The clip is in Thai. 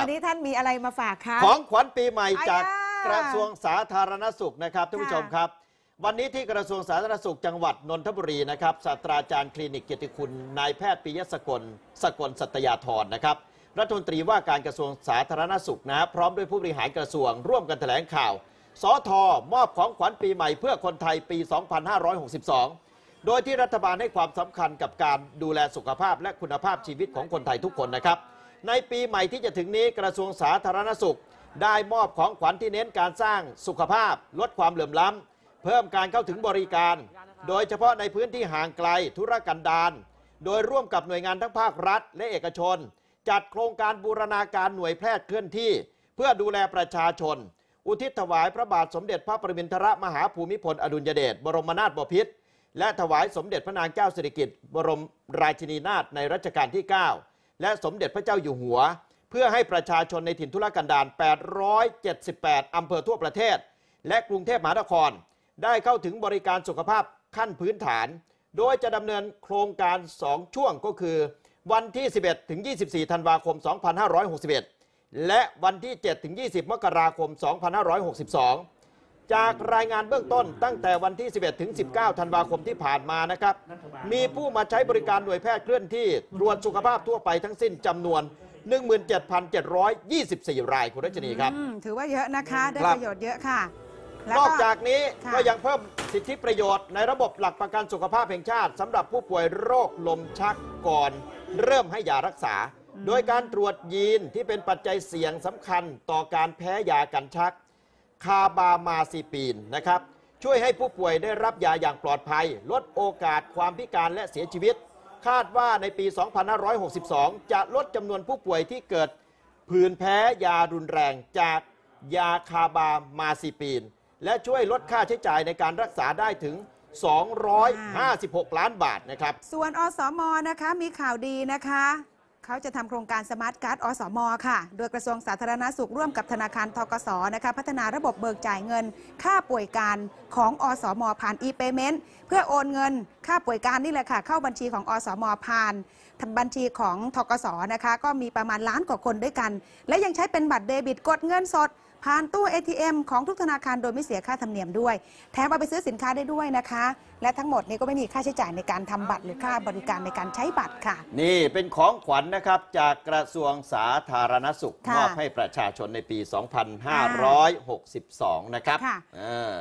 วันนี้ท่านมีอะไรมาฝากคะของขวัญปีใหม่อะจากย่ากระทรวงสาธารณสุขนะครับท่านผู้ค่ะชมครับ วันนี้ที่กระทรวงสาธารณสุขจังหวัดนนทบุรีนะครับศาสตราจารย์คลินิกเกียรติคุณนายแพทย์ปิยสกลสกลสัตยาธรนะครับรัฐมนตรีว่าการกระทรวงสาธารณสุขนะพร้อมด้วยผู้บริหารกระทรวงร่วมกันแถลงข่าวสอทอมอบของขวัญปีใหม่เพื่อคนไทยปี 2562 โดยที่รัฐบาลให้ความสำคัญกับการดูแลสุขภาพและคุณภาพชีวิตของคนไทยทุกคนนะครับ ในปีใหม่ที่จะถึงนี้กระทรวงสาธารณสุข ได้มอบของขวัญที่เน้นการสร้างสุขภาพ ลดความเหลื่อมล้ำ เพิ่มการเข้าถึงบริการ โดยเฉพาะในพื้นที่ห่างไกลธุรกันดารโดยร่วมกับหน่วยงานทั้งภาครัฐ และเอกชน จัดโครงการบูรณาการหน่วยแพทย์เคลื่อนที่ เพื่อดูแลประชาชน อุทิศถวายพระบาทสมเด็จพระปรมินทรมหาภูมิพลอดุลยเดชบรมนาถบพิตรและถวายสมเด็จพระนางเจ้าสิริกิติ์บรมราชินีนาถในรัชกาลที่ 9 และสมเด็จพระเจ้าอยู่หัว เพื่อให้ประชาชนในถิ่นทุรกันดาร 878 อำเภอทั่วประเทศ และกรุงเทพมหานคร ได้เข้าถึงบริการสุขภาพขั้นพื้นฐาน โดยจะดำเนินโครงการ 2 ช่วงก็คือ วันที่ 11 ถึง 24 ธันวาคม 2561 และวันที่ 7 ถึง 20 มกราคม 2562 จากรายงานเบื้องต้นตั้งแต่วันที่ 11 ถึง 19 ธันวาคมที่ผ่านมานะครับ มีผู้มาใช้บริการหน่วยแพทย์เคลื่อนที่ตรวจสุขภาพทั่วไปทั้งสิ้นจำนวน 17,724 รายคุณรัชนีครับ อืมถือว่าเยอะนะคะ ได้ครับประโยชน์เยอะค่ะ แล้ว นอกจากนี้ค่ะ ก็ยังเพิ่มสิทธิประโยชน์ในระบบหลักประกันสุขภาพแห่งชาติสำหรับผู้ป่วยโรคลมชักก่อน เริ่มให้ยารักษา โดยการตรวจยีนที่เป็นปัจจัยเสี่ยงสำคัญต่อการแพ้ยากันชัก คาบามาซิปีนนะครับ ช่วยให้ผู้ป่วยได้รับยาอย่างปลอดภัย ลดโอกาสความพิการและเสียชีวิต คาดว่าในปี 2562 จะลดจำนวนผู้ป่วยที่เกิดผื่นแพ้ยารุนแรงจากยาคาบามาซิปีน และช่วยลดค่าใช้จ่ายในการรักษาได้ถึง 256 ล้านบาทนะครับ ส่วนอสมนะคะมีข่าวดีนะคะ เขาจะทำโครงการสมาร์ทการ์ดอสมค่ะ โดยกระทรวงสาธารณสุขร่วมกับธนาคารทกสนะคะพัฒนาระบบเบิกจ่ายเงิน ค่าป่วยการของอสม ผ่าน e-payment เพื่อโอนเงินค่าป่วยการนี่แหละค่ะ เข้าบัญชีของอสม ผ่านบัญชีของทกสนะคะ ก็มีประมาณล้านกว่าคนด้วยกัน และยังใช้เป็นบัตรเดบิตกดเงินสด ผ่านตู้ ATM ของทุกธนาคารโดยไม่เสียค่าธรรมเนียมด้วย แถมเอาไปซื้อสินค้าได้ด้วยนะคะ และทั้งหมดนี้ก็ไม่มีค่าใช้จ่ายในการทำบัตรหรือค่าบริการในการใช้บัตรค่ะ นี่เป็นของขวัญนะครับจากกระทรวงสาธารณสุข ค่ะมอบให้ประชาชนในปี 2562 นะครับค่ะ เออ